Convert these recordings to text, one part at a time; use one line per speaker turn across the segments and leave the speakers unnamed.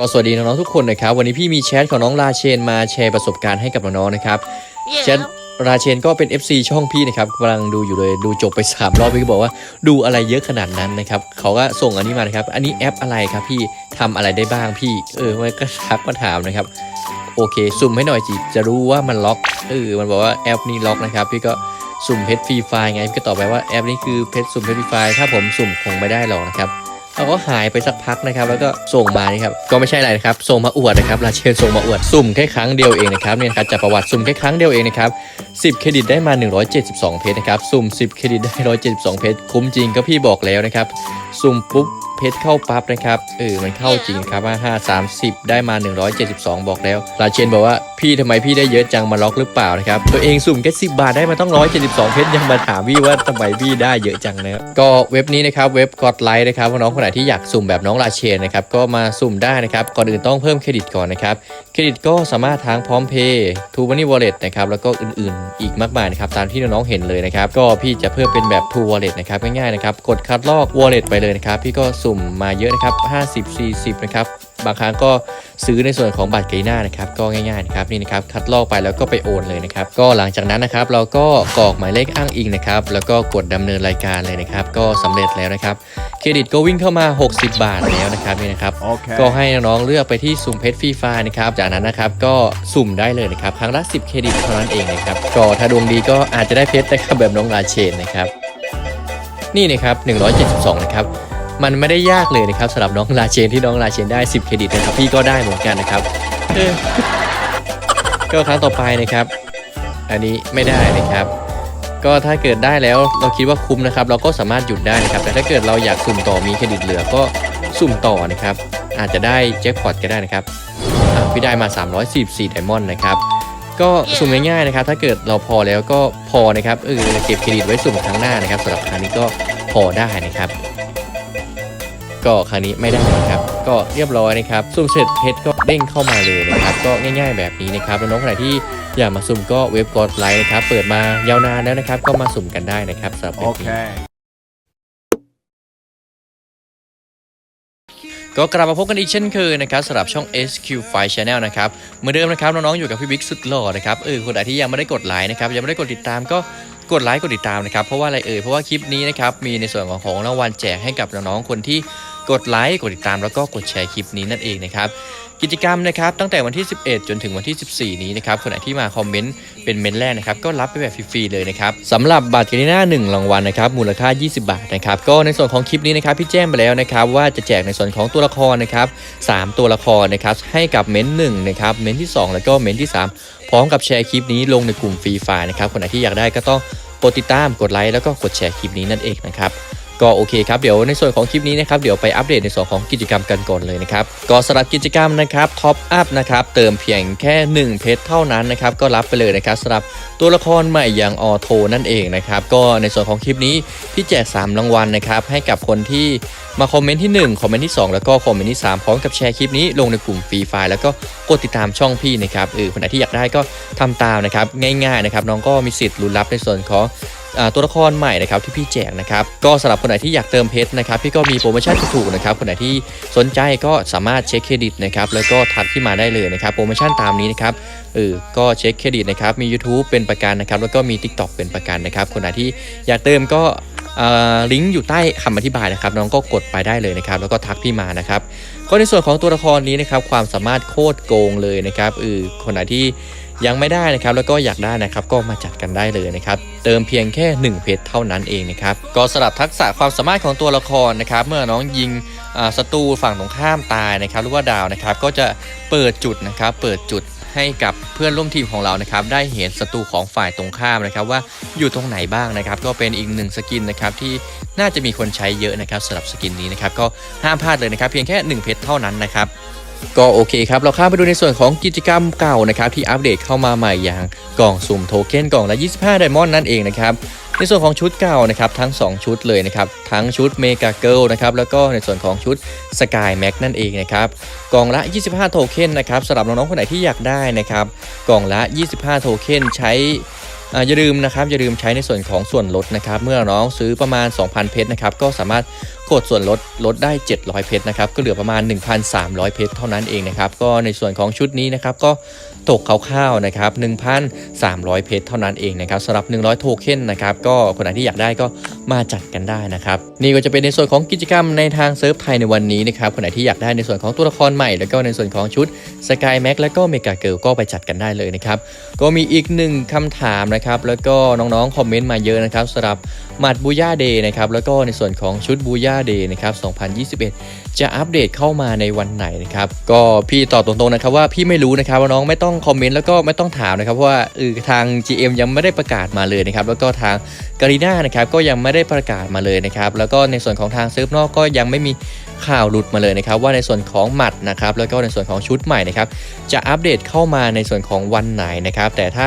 ก็สวัสดีน้องๆทุกคนนะครับ วันนี้พี่มีแชทของน้องราเชนมาแชร์ประสบการณ์ให้กับน้องๆนะครับแชทราเชนก็เป็น FC ช่องพี่นะครับกำลังดูอยู่เลยดูจบไป 3 รอบพี่ก็บอกว่าดูอะไรเยอะขนาดนั้นนะครับเขาก็ส่งอันนี้มานะครับ อันนี้แอปอะไรครับพี่ทำอะไรได้บ้างพี่ เออมันก็ทักมาถามนะครับ โอเคสุ่มให้หน่อยจีจะรู้ว่ามันล็อกเออมันบอกว่าแอปนี้ล็อกนะครับ พี่ก็สุ่มเพชรฟรีไฟล์ไงพี่ก็ตอบไปว่าแอปนี้คือเพชรสุ่มเพชรฟรีไฟล์ถ้าผมสุ่มคงไม่ได้หรอกนะครับ เราก็หายไปสักพักนะครับ แล้วก็ส่งมานี่ครับก็ไม่ใช่อะไรนะครับส่งมาอวดนะครับราเชนส่งมาอวดสุ่มแค่ครั้งเดียวเองนะครับเนี่ยนะครับจากประวัติสุ่มแค่ครั้งเดียวเองนะครับ10 เครดิตได้มา 172 เพชรนะครับสุ่ม 10 เครดิตได้ 172 เพชรคุ้มจริงก็พี่บอกแล้วนะครับสุ่มปุ๊บเพชรเข้าปั๊บนะครับเออมันเข้าจริงครับว่า5 30 ได้มา 172 บอกแล้วราเชนบอกว่าพี่ทำไมพี่ได้เยอะจังมาล็อกหรือเปล่านะครับ ตัวเองสุ่มแค่10บาทได้มาต้อง 172 เพชรยังมาถามพี่ว่าทำไมพี่ได้เยอะจังนะครับก็เว็บนี้นะครับเว็บกดไลค์นะครับน้องคนไหนที่อยากสุ่มแบบน้องราเชนนะครับก็มาสุ่มได้นะครับก่อนอื่นต้องเพิ่มเครดิตก่อนนะครับเครดิตก็สามารถทางพร้อมเพย์ทูบันนี่วอลเล็ตนะครับแล้วก็อื่นๆ อีกมากมายนะครับตามที่น้องๆเห็นเลยนะครับก็พี่จะเพิ่มเป็นแบบทูวอลเล็ตนะครับง่ายๆนะครับกดคัดลอกวอลเล็ตไปเลยนะครับพี่ก็สุ่มมาเยอะนะครับ50 40นะครับ บางครั้งก็ซื้อในส่วนของบัตรเกรน่านะครับก็ง่ายๆนะครับนี่นะครับคัดลอกไปแล้วก็ไปโอนเลยนะครับก็หลังจากนั้นนะครับเราก็กรอกหมายเลขอ้างอิงนะครับแล้วก็กดดำเนินรายการเลยนะครับก็สำเร็จแล้วนะครับเครดิตก็วิ่งเข้ามา 60 บาทแล้วนะครับนี่นะครับ
Okay.
ก็ให้น้องๆเลือกไปที่สุ่มเพชรฟรีไฟล์นะครับจากนั้นนะครับก็สุ่มได้เลยนะครับครั้งละ 10 เครดิตเท่านั้นเองนะครับก็ถ้าดวงดีก็อาจจะได้เพชรนะครับแบบน้องราเชนนะครับนี่นะครับ172นะครับ มันไม่ได้ยากเลยนะครับสำหรับน้องราเชนที่น้องราเชนได้ 10 เครดิตนะครับพี่ก็ได้เหมือนกันนะครับก็ครั้งต่อไปนะครับ อันนี้ไม่ได้นะครับ ก็ถ้าเกิดได้แล้วเราคิดว่าคุ้มนะครับ เราก็สามารถหยุดได้นะครับ แต่ถ้าเกิดเราอยากสุ่มต่อมีเครดิตเหลือก็สุ่มต่อนะครับ อาจจะได้แจ็คพอตก็ได้นะครับพี่ได้มา 344ไดมอนด์นะครับก็สุ่มง่ายๆนะครับ ถ้าเกิดเราพอแล้วก็พอนะครับเออเก็บเครดิตไว้สุ่มครั้งหน้านะครับสำหรับครั้งนี้ก็พอได้นะครับ ก็ครั้งนี้ไม่ได้นะครับก็เรียบร้อยนะครับสุ่มเสร็จเพชรก็เด้งเข้ามาเลยนะครับก็ง่าย ๆแบบนี้นะครับแล้วน้องคนไหนที่อยากมาสุ่มก็เว็บกดไลค์นะครับเปิดมายาวนานแล้วนะครับก็มาสุ่มกันได้นะครับสำหรับเว็บนี้
Okay.
ก็กลับมาพบกันอีกเช่นเคยนะครับสำหรับช่อง SQ File Channel นะครับเหมือนเดิมนะครับน้องๆอยู่กับพี่บิ๊กสุดหล่อนะครับเออคนไหนที่ยังไม่ได้กดไลค์นะครับยังไม่ได้กดติดตามก็กดไลค์กดติดตามนะครับเพราะว่าอะไรเอ่ยเพราะว่าคลิปนี้นะครับมีในส่วนของของรางวัลแจกให้กับน้องๆคนที่ กดไลค์กดติดตามแล้วก็กดแชร์คลิปนี้นั่นเองนะครับกิจกรรมนะครับตั้งแต่วันที่ 11 จนถึงวันที่ 14 นี้นะครับคนไหนที่มาคอมเมนต์เป็นเมนต์แรกนะครับก็รับไปแบบฟรีๆเลยนะครับสำหรับบัตรเกลิน่า1รางวัลนะครับมูลค่า 20 บาทนะครับก็ในส่วนของคลิปนี้นะครับพี่แจ้งไปแล้วนะครับว่าจะแจกในส่วนของตัวละครนะครับ3ตัวละครนะครับให้กับเมนต์1นะครับเมนต์ที่ 2 แล้วก็เมนต์ที่ 3 พร้อมกับแชร์คลิปนี้ลงในกลุ่มฟรีไฟนะครับคนไหนที่อยากได้ก็ต้องกดติดตามกดไลค์แล้วก็กดแชร์คลิปนี้นั่นเองนะครับ ก็โอเคครับเดี๋ยวในส่วนของคลิปนี้นะครับเดี๋ยวไปอัปเดตในส่วนของกิจกรรมกันก่อนเลยนะครับก็สำหรับกิจกรรมนะครับท็อปอัพนะครับเติมเพียงแค่ 1 เพชรเท่านั้นนะครับก็รับไปเลยนะครับสำหรับตัวละครใหม่อย่างออโทนั่นเองนะครับก็ในส่วนของคลิปนี้พี่แจก 3 รางวัลนะครับให้กับคนที่มาคอมเมนต์ที่ 1 คอมเมนต์ที่ 2 แล้วก็คอมเมนต์ที่ 3 พร้อมกับแชร์คลิปนี้ลงในกลุ่มฟรีไฟล์แล้วก็กดติดตามช่องพี่นะครับเออคนไหนที่อยากได้ก็ทำตามนะครับง่ายๆนะครับน้องก็มีสิทธิ์ลุ้นรับในส่วนของ ตัวละครใหม่นะครับที่พี่แจกนะครับก็สำหรับคนไหนที่อยากเติมเพชรนะครับพี่ก็มีโปรโมชั่นถูกๆนะครับคนไหนที่สนใจก็สามารถเช็คเครดิตนะครับแล้วก็ทักที่มาได้เลยนะครับโปรโมชั่นตามนี้นะครับเออก็เช็คเครดิตนะครับมี YouTube เป็นประกันนะครับแล้วก็มี TikTok เป็นประกันนะครับคนไหนที่อยากเติมก็อ่าลิงก์อยู่ใต้คำอธิบายนะครับน้องก็กดไปได้เลยนะครับแล้วก็ทักพี่มานะครับก็ในส่วนของตัวละครนี้นะครับความสามารถโคตรโกงเลยนะครับเออคนไหนที่ ยังไม่ได้นะครับแล้วก็อยากได้นะครับก็มาจัดกันได้เลยนะครับเติมเพียงแค่ 1 เพชรเท่านั้นเองนะครับก็สำหรับทักษะความสามารถของตัวละครนะครับเมื่อน้องยิงศัตรูฝั่งตรงข้ามตายนะครับหรือว่าดาวนะครับก็จะเปิดจุดนะครับเปิดจุดให้กับเพื่อนร่วมทีมของเรานะครับได้เห็นศัตรูของฝ่ายตรงข้ามนะครับว่าอยู่ตรงไหนบ้างนะครับก็เป็นอีกหนึ่งสกินนะครับที่น่าจะมีคนใช้เยอะนะครับสำหรับสกินนี้นะครับก็ห้ามพลาดเลยนะครับเพียงแค่ 1 เพชรเท่านั้นนะครับ ก็โอเคครับ เราข้ามไปดูในส่วนของกิจกรรมเก่านะครับที่อัปเดตเข้ามาใหม่อย่างกล่องสุ่มโทเค็นกล่องละ 25 ไดมอนด์นั่นเองนะครับในส่วนของชุดเก่านะครับทั้ง 2 ชุดเลยนะครับทั้งชุดเมกาเกิลนะครับแล้วก็ในส่วนของชุดสกายแม็กนั่นเองนะครับกล่องละ 25 โทเค็นนะครับสำหรับน้องๆคนไหนที่อยากได้นะครับกล่องละ 25 โทเค็นใช้อย่าลืมนะครับอย่าลืมใช้ในส่วนของส่วนลดนะครับเมื่อน้องซื้อประมาณ 2,000 เพชรนะครับก็สามารถ กดส่วนลดลดได้ 700 เพชรนะครับก็เหลือประมาณ 1,300 เพชรเท่านั้นเองนะครับก็ในส่วนของชุดนี้นะครับก็ตกคร่าวๆนะครับ 1,300 เพชรเท่านั้นเองนะครับสำหรับ 100 โทเค็นนะครับก็คนไหนที่อยากได้ก็มาจัดกันได้นะครับนี่ก็จะเป็นในส่วนของกิจกรรมในทางเซิร์ฟไทยในวันนี้นะครับคนไหนที่อยากได้ในส่วนของตัวละครใหม่ แล้วก็ในส่วนของชุดสกายแม็กแล้วก็เมกาเกิลก็ไปจัดกันได้เลยนะครับก็มีอีกหนึ่งคำถามนะครับแล้วก็น้องๆคอมเมนต์มาเยอะนะครับสำหรับ มัดบูย่าเดย์นะครับแล้วก็ในส่วนของชุดบูย่าเดย์นะครับ 2021 จะอัปเดตเข้ามาในวันไหนนะครับก็พี่ตอบตรงๆนะครับว่าพี่ไม่รู้นะครับว่าน้องไม่ต้องคอมเมนต์แล้วก็ไม่ต้องถามนะครับเพราะว่าเออทาง GM ยังไม่ได้ประกาศมาเลยนะครับแล้วก็ทางการีน่านะครับก็ยังไม่ได้ประกาศมาเลยนะครับแล้วก็ในส่วนของทางเซิร์ฟนอกก็ยังไม่มีข่าวหลุดมาเลยนะครับว่าในส่วนของหมัดนะครับแล้วก็ในส่วนของชุดใหม่นะครับจะอัปเดตเข้ามาในส่วนของวันไหนนะครับแต่ถ้า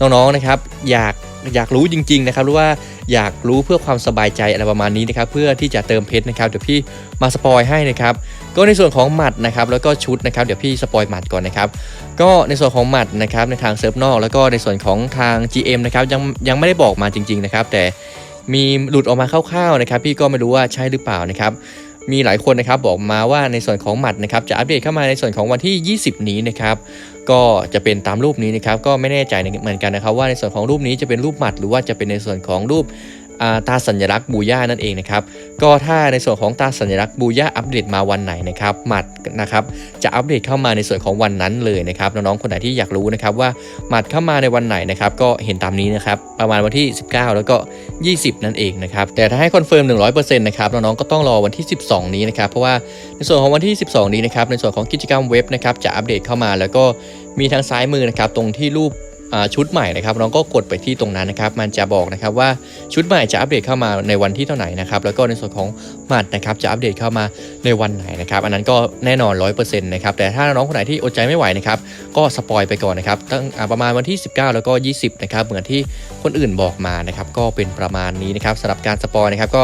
น้องๆนะครับอยากอยากรู้จริงๆนะครับหรือว่า อยากรู้เพื่อความสบายใจอะไรประมาณนี้นะครับเพื่อที่จะเติมเพชรนะครับเดี๋ยวพี่มาสปอยให้นะครับก็ในส่วนของหมัดนะครับแล้วก็ชุดนะครับเดี๋ยวพี่สปอยหมัดก่อนนะครับก็ในส่วนของหมัดนะครับในทางเซิร์ฟนอก แล้วก็ในส่วนของทาง GM นะครับยังยังไม่ได้บอกมาจริงๆนะครับแต่มีหลุดออกมาคร่าวๆนะครับพี่ก็ไม่รู้ว่าใช่หรือเปล่านะครับ มีหลายคนนะครับบอกมาว่าในส่วนของหมัดนะครับจะอัปเดตเข้ามาในส่วนของวันที่ 20 นี้นะครับก็จะเป็นตามรูปนี้นะครับก็ไม่แน่ใจเหมือนกันนะครับว่าในส่วนของรูปนี้จะเป็นรูปหมัด หรือว่าจะเป็นในส่วนของรูป ตาสัญลักษณ์บูย่านั่นเองนะครับก็ถ้าในส่วนของตาสัญลักษณ์บูย่าอัปเดตมาวันไหนนะครับหมัดนะครับจะอัปเดตเข้ามาในส่วนของวันนั้นเลยนะครับน้องๆคนไหนที่อยากรู้นะครับว่าหมัดเข้ามาในวันไหนนะครับก็เห็นตามนี้นะครับประมาณวันที่ 19 แล้วก็ 20 นั่นเองนะครับแต่ถ้าให้คอนเฟิร์ม 100%นะครับน้องๆก็ต้องรอวันที่ 12 นี้นะครับเพราะว่าในส่วนของวันที่ 12 นี้นะครับในส่วนของกิจกรรมเว็บนะครับจะอัปเดตเข้ามาแล้วก็มีทางซ้ายมือนะครับตรงที่รูป ชุดใหม่นะครับน้องก็กดไปที่ตรงนั้นนะครับ มันจะบอกนะครับว่าชุดใหม่จะอัปเดตเข้ามาในวันที่เท่าไหร่นะครับแล้วก็ในส่วนของหมัดนะครับจะอัปเดตเข้ามาในวันไหนนะครับอันนั้นก็แน่นอน 100%นะครับแต่ถ้าน้องคนไหนที่อดใจไม่ไหวนะครับก็สปอยไปก่อนนะครับตั้งประมาณวันที่ 19 แล้วก็ 20นะครับเหมือนที่คนอื่นบอกมานะครับก็เป็นประมาณนี้นะครับสำหรับการสปอยนะครับก็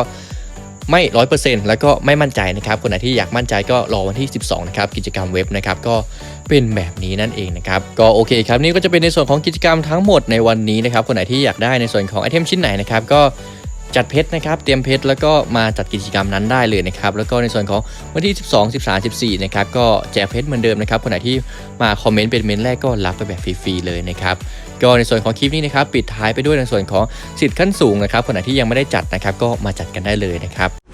ไม่ร้อยเปอร์เซ็นต์แล้วก็ไม่มั่นใจนะครับคนไหนที่อยากมั่นใจก็รอวันที่ 12 นะครับ กิจกรรมเว็บนะครับก็เป็นแบบนี้นั่นเองนะครับ ก็โอเคครับนี่ก็จะเป็นในส่วนของกิจกรรมทั้งหมดในวันนี้นะครับ คนไหนที่อยากได้ในส่วนของไอเทมชิ้นไหนนะครับก็จัดเพชรนะครับ เตรียมเพชรแล้วก็มาจัดกิจกรรมนั้นได้เลยนะครับ แล้วก็ในส่วนของวันที่ 12 13 14 นะครับ ก็แจกเพชรเหมือนเดิมนะครับ คนไหนที่มาคอมเมนต์เป็นเมนแรกก็รับไปแบบฟรีๆเลยนะครับ ก็ในส่วนของคลิปนี้นะครับปิดท้ายไปด้วยในส่วนของสิทธิ์ขั้นสูงนะครับคนไหนที่ยังไม่ได้จัดนะครับก็มาจัดกันได้เลยนะครับ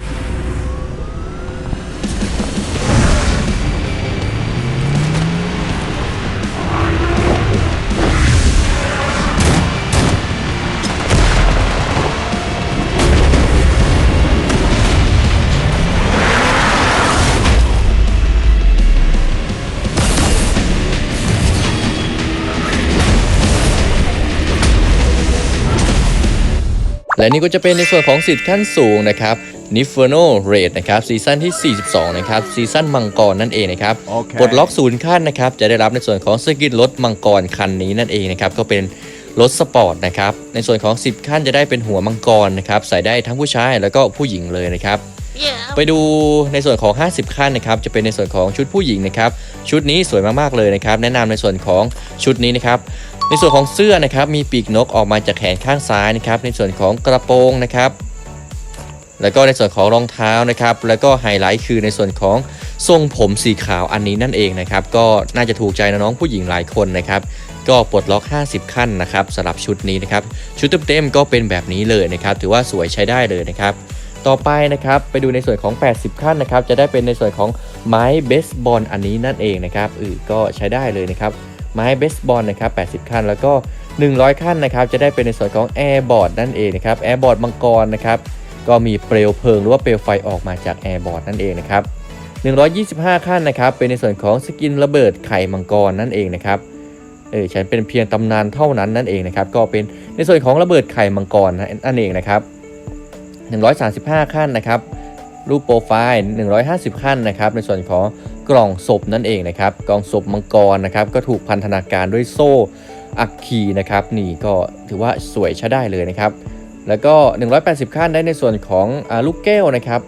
และนี่ก็จะเป็นในส่วนของสิทธิ์ขั้นสูงนะครับ n i f e r n o Raid นะครับซีซั่นที่ 42 นะครับซีซั่นมังกรนั่นเองนะครับ
โอเค
ปลดล็อกศูนย์ขั้นนะครับจะได้รับในส่วนของสกิลรถมังกรคันนี้นั่นเองนะครับก็เป็นรถสปอร์ตนะครับในส่วนของ 10 ขั้นจะได้เป็นหัวมังกรนะครับใส่ได้ทั้งผู้ชายแล้วก็ผู้หญิงเลยนะครับไปดูในส่วนของ 50 ขั้นนะครับจะเป็นในส่วนของชุดผู้หญิงนะครับชุดนี้สวยมากๆเลยนะครับแนะนำในส่วนของชุดนี้นะครับ ในส่วนของเสื้อนะครับมีปีกนกออกมาจากแขนข้างซ้ายนะครับ ในส่วนของกระโปรงนะครับ แล้วก็ในส่วนของรองเท้านะครับ แล้วก็ไฮไลท์คือในส่วนของทรงผมสีขาวอันนี้นั่นเองนะครับ ก็น่าจะถูกใจน้องผู้หญิงหลายคนนะครับ ก็ปลดล็อก 50 ขั้นนะครับสำหรับชุดนี้นะครับ ชุดเต็มๆก็เป็นแบบนี้เลยนะครับ ถือว่าสวยใช้ได้เลยนะครับต่อไปนะครับไปดูในส่วนของ 80 ขั้นนะครับ จะได้เป็นในส่วนของไม้เบสบอลอันนี้นั่นเองนะครับอือก็ใช้ได้เลยนะครับ ไม้เบสบอลนะครับ 80 ขั้น แล้วก็ 100 ขั้นนะครับ จะได้เป็นในส่วนของแอร์บอร์ดนั่นเองนะครับแอร์บอร์ดมังกรนะครับ ก็มีเปลวเพลิงหรือว่าเปลวไฟออกมาจากแอร์บอร์ดนั่นเองนะครับ 125 ขั้นนะครับ เป็นในส่วนของสกินระเบิดไข่มังกรนั่นเองนะครับเออฉันเป็นเพียงตำนานเท่านั้นนั่นเองนะครับ ก็เป็นในส่วนของระเบิดไข่มังกรนั่นเองนะครับ 135 ขั้นนะครับ รูปโปรไฟล์ 150 ขั้นนะครับ ในส่วนของ กล่องศพนั่นเองนะครับกล่องศพมังกรนะครับก็ถูกพันธนาการด้วยโซ่อัคคีนะครับนี่ก็ถือว่าสวยใช้ได้เลยนะครับ แล้วก็ 180 ขั้นได้ในส่วนของอลูกแก้วนะครับ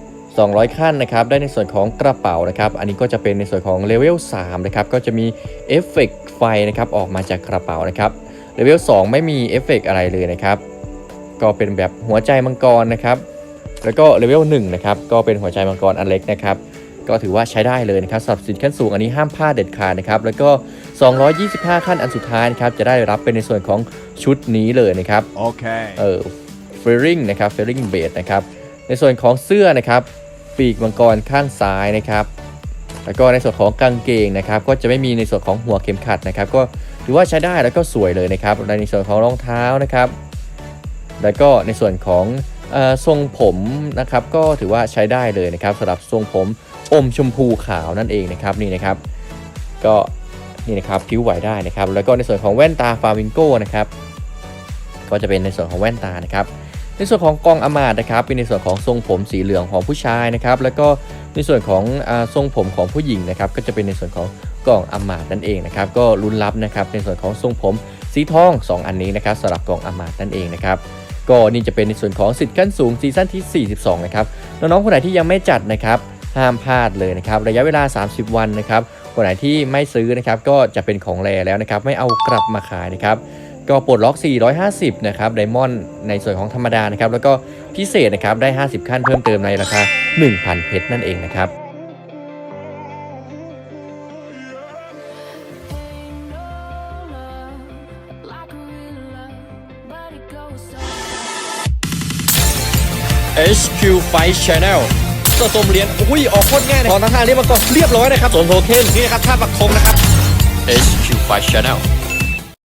200 ขั้นนะครับได้ในส่วนของกระเป๋านะครับ อันนี้ก็จะเป็นในส่วนของเลเวล3นะครับก็จะมีเอฟเฟกต์ไฟนะครับออกมาจากกระเป๋านะครับเลเวล2ไม่มีเอฟเฟกต์อะไรเลยนะครับก็เป็นแบบหัวใจมังกรนะครับ แล้วก็เลเวล1นะครับก็เป็นหัวใจมังกรอันเล็กนะครับ ก็ถือว่าใช้ได้เลยนะครับสำหรับสินขั้นสูงอันนี้ห้ามพลาดเด็ดขาดนะครับแล้วก็ 225 ขั้นอันสุดท้ายนะครับจะได้รับเป็นในส่วนของชุดนี้เลยนะครับ
Okay.
เออเฟริงนะครับเฟริงเบดนะครับในส่วนของเสื้อนะครับปีกมังกรข้างซ้ายนะครับแล้วก็ในส่วนของกางเกงนะครับก็จะไม่มีในส่วนของหัวเข็มขัดนะครับก็ถือว่าใช้ได้แล้วก็สวยเลยนะครับในส่วนของรองเท้านะครับแล้วก็ในส่วนของเออทรงผมนะครับก็ถือว่าใช้ได้เลยนะครับสำหรับทรงผม อมชมพูขาวนั่นเองนะครับนี่นะครับ ก็นี่นะครับผิวไหวได้นะครับ แล้วก็ในส่วนของแว่นตาฟามิงโก้นะครับก็จะเป็นในส่วนของแว่นตานะครับ ในส่วนของกองอมาตนะครับ เป็นในส่วนของทรงผมสีเหลืองของผู้ชายนะครับ แล้วก็ในส่วนของทรงผมของผู้หญิงนะครับ ก็จะเป็นในส่วนของกองอมาตนั่นเองนะครับ ก็ลุ้นรับนะครับในส่วนของทรงผมสีทอง 2 อันนี้นะครับสำหรับกองอมาตนั่นเองนะครับก็นี่จะเป็นในส่วนของสิทธิ์ขั้นสูงซีซั่นที่ 42 นะครับน้องๆคนไหนที่ยังไม่จัดนะครับ ห้ามพลาดเลยนะครับระยะเวลา 30 วันนะครับคนไหนที่ไม่ซื้อนะครับก็จะเป็นของแรแล้วนะครับไม่เอากลับมาขายนะครับก็ปลดล็อก 450 นะครับไดมอนด์ในส่วนของธรรมดานะครับแล้วก็พิเศษนะครับได้ 50 ขั้นเพิ่มเติมในราคา 1,000 เพชรนั่นเองนะครับ sq Fight Channel สะสมเหรียญอุ้ยออกโคตรง่ายเลยของทางทางเรียบมาก่อนเรียบร้อยนะครับสวนโทเค็น
นี่นะครับท่าปักธงนะครับ
HQ Fight Channel